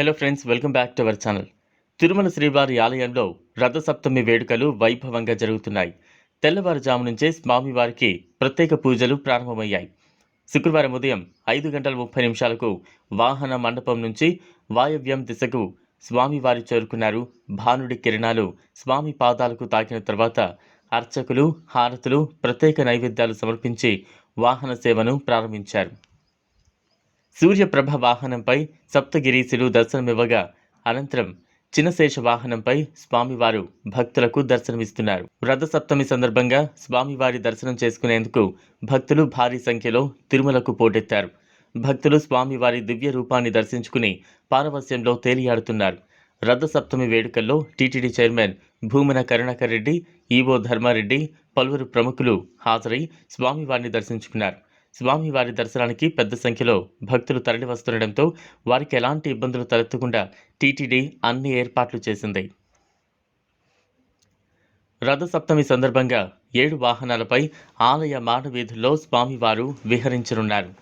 Hello friends welcome back to our channel Tirumala శ్రీవారి ఆలయంలో రథసప్తమి వేడుకలు వైభవంగా జరుగుతున్నాయి. తెల్లవారుజాము నుంచే స్వామివారికి ప్రత్యేక పూజలు ప్రారంభమయ్యాయి. శుక్రవారం ఉదయం ఐదు గంటల ముప్పై నిమిషాలకు వాహన మండపం నుంచి వాయవ్యం దిశకు స్వామివారి చేరుకున్నారు. భానుడి కిరణాలు స్వామి పాదాలకు తాకిన తర్వాత అర్చకులు హారతులు ప్రత్యేక నైవేద్యాలు సమర్పించి వాహన సేవను ప్రారంభించారు. సూర్యప్రభ వాహనంపై సప్తగిరీశులు దర్శనమివ్వగా అనంతరం చిన్నశేష వాహనంపై స్వామివారు భక్తులకు దర్శనమిస్తున్నారు. రథసప్తమి సందర్భంగా స్వామివారి దర్శనం చేసుకునేందుకు భక్తులు భారీ సంఖ్యలో తిరుమలకు పోటెత్తారు. భక్తులు స్వామివారి దివ్య రూపాన్ని దర్శించుకుని పారవస్యంలో తేలియాడుతున్నారు. రథ సప్తమి వేడుకల్లో TTD chairman Bhumana Karunakar Reddy EO Dharmareddy పలువురు ప్రముఖులు హాజరై స్వామివారిని దర్శించుకున్నారు. స్వామివారి దర్శనానికి పెద్ద సంఖ్యలో భక్తులు తరలివస్తుండటంతో వారికి ఎలాంటి ఇబ్బందులు తలెత్తకుండా టీటీడీ అన్ని ఏర్పాట్లు చేసింది. రథసప్తమి సందర్భంగా ఏడు వాహనాలపై ఆలయ మాడవీధుల్లో స్వామివారు విహరించనున్నారు.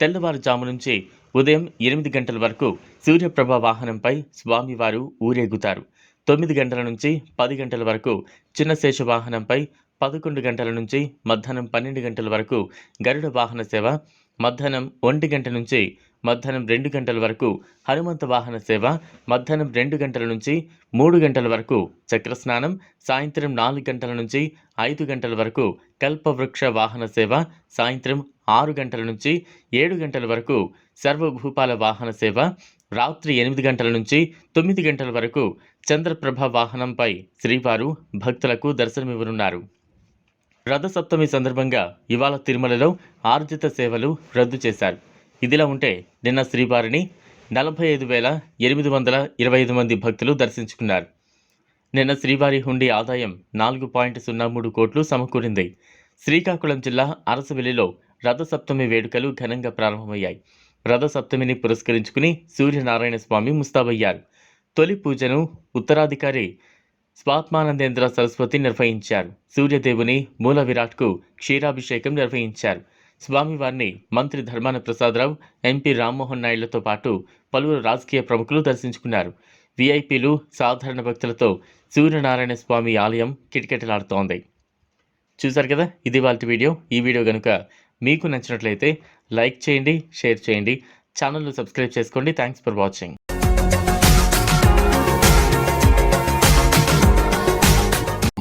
తెల్లవారుజాము నుంచి ఉదయం ఎనిమిది గంటల వరకు సూర్యప్రభ వాహనంపై స్వామివారు ఊరేగుతారు. తొమ్మిది గంటల నుంచి పది గంటల వరకు చిన్నశేష వాహనంపై పదకొండు గంటల నుంచి మధ్యాహ్నం పన్నెండు గంటల వరకు గరుడ వాహన సేవ మధ్యాహ్నం ఒంటి గంట నుంచి మధ్యాహ్నం రెండు గంటల వరకు హనుమంత వాహన సేవ మధ్యాహ్నం రెండు గంటల నుంచి మూడు గంటల వరకు చక్రస్నానం సాయంత్రం నాలుగు గంటల నుంచి ఐదు గంటల వరకు కల్పవృక్ష వాహన సేవ సాయంత్రం ఆరు గంటల నుంచి ఏడు గంటల వరకు సర్వభూపాల వాహన సేవ రాత్రి ఎనిమిది గంటల నుంచి తొమ్మిది గంటల వరకు చంద్రప్రభ వాహనంపై శ్రీవారు భక్తులకు దర్శనమివ్వనున్నారు. రథసప్తమి సందర్భంగా ఇవాళ తిరుమలలో ఆర్జిత సేవలు రద్దు చేశారు. ఇదిలా ఉంటే నిన్న శ్రీవారిని నలభై ఐదు వేల ఎనిమిది వందల ఇరవై ఐదు మంది భక్తులు దర్శించుకున్నారు. నిన్న శ్రీవారి హుండీ ఆదాయం నాలుగు పాయింట్ సున్నా మూడు కోట్లు సమకూరింది. శ్రీకాకుళం జిల్లా అరసవెల్లిలో రథసప్తమి వేడుకలు ఘనంగా ప్రారంభమయ్యాయి. రథసప్తమిని పురస్కరించుకుని సూర్యనారాయణ స్వామి ముస్తాబయ్యారు. తొలి పూజను ఉత్తరాధికారి స్వాత్మానందేంద్ర సరస్వతి నిర్వహించారు. సూర్యదేవుని మూల విరాట్కు క్షీరాభిషేకం నిర్వహించారు. స్వామివారిని మంత్రి ధర్మాన ప్రసాదరావు ఎంపీ రామ్మోహన్ నాయుడులతో పాటు పలువురు రాజకీయ ప్రముఖులు దర్శించుకున్నారు. విఐపీలు సాధారణ భక్తులతో సూర్యనారాయణ స్వామి ఆలయం కిటకిటలాడుతోంది. చూశారు కదా? ఇది వాళ్ళ వీడియో. ఈ వీడియో కనుక మీకు నచ్చినట్లయితే లైక్ చేయండి షేర్ చేయండి. ఛానల్ను సబ్స్క్రైబ్ చేసుకోండి. Thanks for watching.